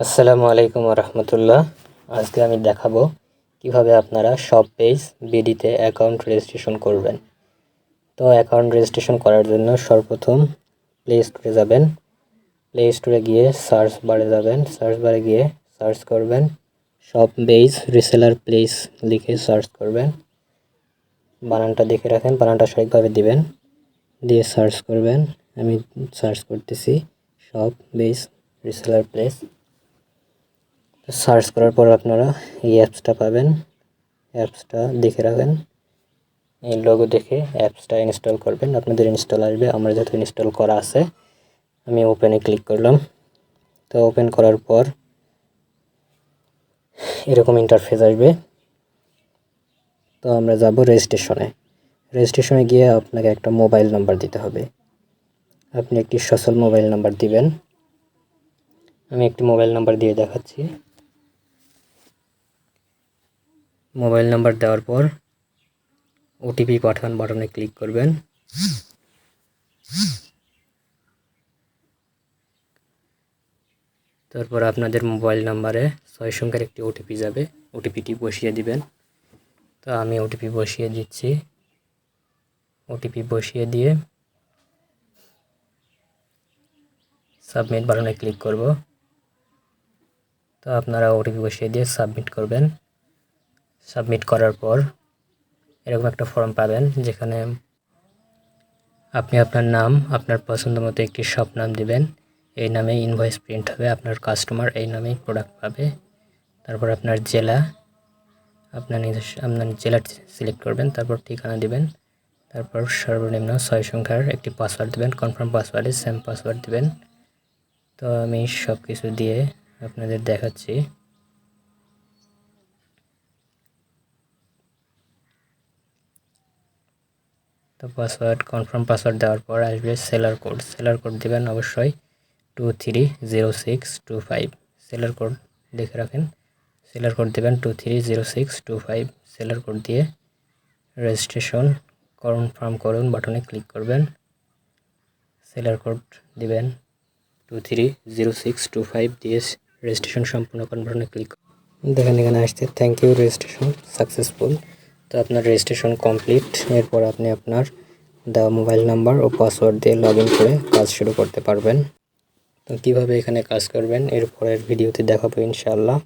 আসসালামু আলাইকুম রহমতুল্লাহ আজকে আমি দেখাবো কীভাবে আপনারা সব পেজ বিডিতে অ্যাকাউন্ট রেজিস্ট্রেশন করবেন। তো অ্যাকাউন্ট রেজিস্ট্রেশন করার জন্য সর্বপ্রথম প্লে স্টোরে যাবেন। প্লে স্টোরে গিয়ে সার্চ বারে যাবেন। সার্চ বারে গিয়ে সার্চ করবেন। সব পেজ রিসেলার প্লেস লিখে সার্চ করবেন। বানানটা দেখে রাখেন। বানানটা সঠিকভাবে দিবেন। দিয়ে সার্চ করবেন। আমি সার্চ করতেছি সব বেজ রিসেলার প্লেস সার্চ করার পর আপনারা এই অ্যাপসটা পাবেন। অ্যাপসটা দেখে রাখবেন। এই লোগো দেখে অ্যাপসটা ইনস্টল করবেন। আপনাদের ইনস্টল আসবে। আমার যেহেতু ইনস্টল করা আছে, আমি ওপেনে ক্লিক করলাম। তো ওপেন করার পর এরকম ইন্টারফেস আসবে। তো আমরা যাব রেজিস্ট্রেশনে রেজিস্ট্রেশনে গিয়ে আপনাকে একটা মোবাইল নাম্বার দিতে হবে। আপনি একটি সচল মোবাইল নাম্বার দিবেন। আমি একটি মোবাইল নাম্বার দিয়ে দেখাচ্ছি। মোবাইল নাম্বার দেওয়ার পর ওটিপি পাঠান বাটনে ক্লিক করবেন। তারপর আপনাদের মোবাইল নাম্বারে ছয় সংখ্যার একটি ওটিপি যাবে, ওটিপিটি বসিয়ে দিবেন। তো আমি ওটিপি বসিয়ে দিচ্ছি। ওটিপি বসিয়ে দিয়ে সাবমিট বাটনে ক্লিক করব। তো আপনারা ওটিপি বসিয়ে দিয়ে সাবমিট করবেন। সাবমিট করার পর এরকম একটা ফর্ম পাবেন যেখানে আপনি আপনার নাম, আপনার পছন্দ মতো একটি শপ নাম দিবেন। এই নামে ইনভয়েস প্রিন্ট হবে, আপনার কাস্টমার এই নামেই প্রোডাক্ট পাবে। তারপর আপনার জেলা, আপনার নিজস্ব, আপনার জেলা সিলেক্ট করবেন, তারপর ঠিকানা দিবেন। তারপর সর্বনিম্ন ছয় সংখ্যার একটি পাসওয়ার্ড দেবেন কনফার্ম পাসওয়ার্ডে সেম পাসওয়ার্ড দিবেন। তো আমি সব কিছু দিয়ে আপনাদের দেখাচ্ছি। তো পাসওয়ার্ড কনফার্ম পাসওয়ার্ড দেওয়ার পর আসবে সেলার কোড সেলার কোড দেবেন অবশ্যই two three zero six two five seller code লিখে রাখেন। সেলার কোড দেবেন two three zero six two five seller code দিয়ে রেজিস্ট্রেশন কনফার্ম করুন বাটনে ক্লিক করবেন। সেলার কোড দিবেন two three zero six two five দিয়ে রেজিস্ট্রেশন সম্পূর্ণ করার বাটনে ক্লিক দেখেন এখানে আসছে থ্যাংক ইউ রেজিস্ট্রেশন সাকসেসফুল তো আপনার রেজিস্ট্রেশন কমপ্লিট এরপর আপনি আপনার দা মোবাইল নাম্বার ও পাসওয়ার্ড দিয়ে লগ করে কাজ শুরু করতে পারবেন। তো কীভাবে এখানে কাজ করবেন, এরপরের ভিডিওতে দেখাবো ইনশাআল্লাহ।